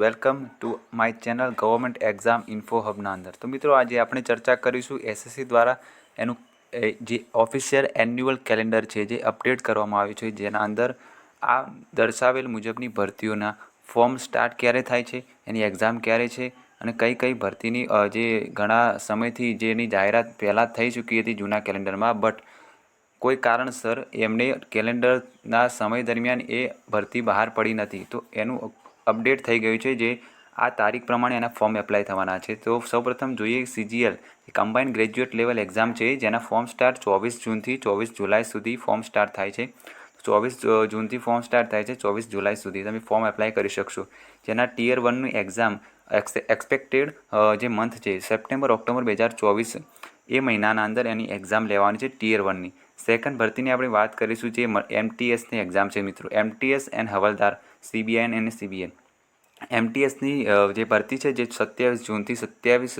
Welcome to my channel government exam info હબના અંદર તો મિત્રો, આજે આપણે ચર્ચા કરીશું એસએસસી દ્વારા એનું જે ઓફિશિયલ એન્યુઅલ કેલેન્ડર છે, જે અપડેટ કરવામાં આવ્યું છે, જેના અંદર આ દર્શાવેલ મુજબની ભરતીઓના ફોર્મ સ્ટાર્ટ ક્યારે થાય છે, એની એક્ઝામ ક્યારે છે, અને કઈ કઈ ભરતીની જે ઘણા સમયથી જેની જાહેરાત પહેલાં થઈ ચૂકી હતી જૂના કેલેન્ડરમાં બટ કોઈ કારણસર એમને કેલેન્ડરના સમય દરમિયાન એ ભરતી બહાર પડી નથી. તો એનું અપડેટ થઈ ગયું છે જે આ તારીખ પ્રમાણે એના ફોર્મ એપ્લાય થવાના છે. તો સૌપ્રથમ જોઈએ CGL combined graduate level exam છે જેના ફોર્મ સ્ટાર્ટ ચોવીસ જૂનથી ચોવીસ જુલાઈ સુધી ફોર્મ સ્ટાર્ટ થાય છે. ચોવીસ જૂનથી ફોર્મ સ્ટાર્ટ થાય છે ચોવીસ જુલાઈ સુધી. તમે ફોર્મ એપ્લાય કરી શકશો. જેના ટીયર વનની એક્ઝામ એક્સપેક્ટેડ જે મંથ છે સપ્ટેમ્બર ઓક્ટોબર બે હજાર ચોવીસ એ મહિનાના અંદર એની એક્ઝામ લેવાની છે ટીયર વનની સેકન્ડ ભરતીની આપણે વાત કરીશું જે એમટીએસની એક્ઝામ છે મિત્રો. એમટીએસ એન્ડ હવલદાર સીબીઆઈ અને સીબીએન એમટીએસની જે ભરતી છે જે સત્યાવીસ જૂનથી સત્યાવીસ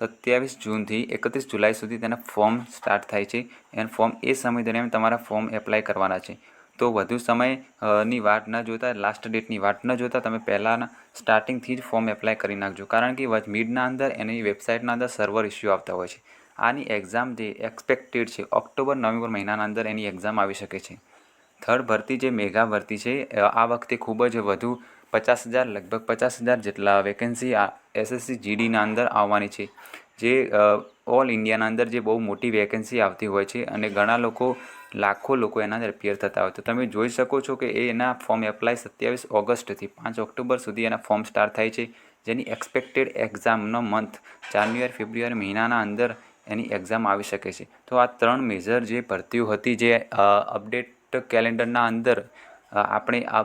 સત્યાવીસ જૂનથી એકત્રીસ જુલાઈ સુધી તેના ફોર્મ સ્ટાર્ટ થાય છે એન ફોર્મ એ સમય દરમિયાન તમારા ફોર્મ એપ્લાય કરવાના છે. તો વધુ સમયની વાટ ન જોતા લાસ્ટ ડેટની વાટ ન જોતા તમે પહેલાંના સ્ટાર્ટિંગથી જ ફોર્મ એપ્લાય કરી નાખજો. કારણ કે મિડના અંદર એની વેબસાઇટના અંદર સર્વર ઇસ્યુ આવતા હોય છે. આની એક્ઝામ જે એક્સપેક્ટેડ છે, ઓક્ટોબર, નવેમ્બર મહિનાના અંદર એની એક્ઝામ આવી શકે છે. થર્ડ ભરતી જે મેગા ભરતી છે આ વખતે ખૂબ જ વધુ પચાસ હજાર, લગભગ પચાસ હજાર જેટલા વેકેન્સી આ એસએસસી જીડીના અંદર આવવાની છે. જે ઓલ ઇન્ડિયાના અંદર જે બહુ મોટી વેકેન્સી આવતી હોય છે અને ઘણા લોકો, લાખો લોકો એના અંદર અપિયર થતા હોય તો તમે જોઈ શકો છો કે એ એના ફોર્મ એપ્લાય સત્યાવીસ ઓગસ્ટથી પાંચ ઓક્ટોબર સુધી એના ફોર્મ સ્ટાર્ટ થાય છે. જેની એક્સપેક્ટેડ એક્ઝામનો મંથ જાન્યુઆરી, ફેબ્રુઆરી મહિનાના અંદર એની એક્ઝામ આવી શકે છે. તો આ ત્રણ મેજર જે ભરતીઓ હતી જે અપડેટ કેલેન્ડરના અંદર આપણે આ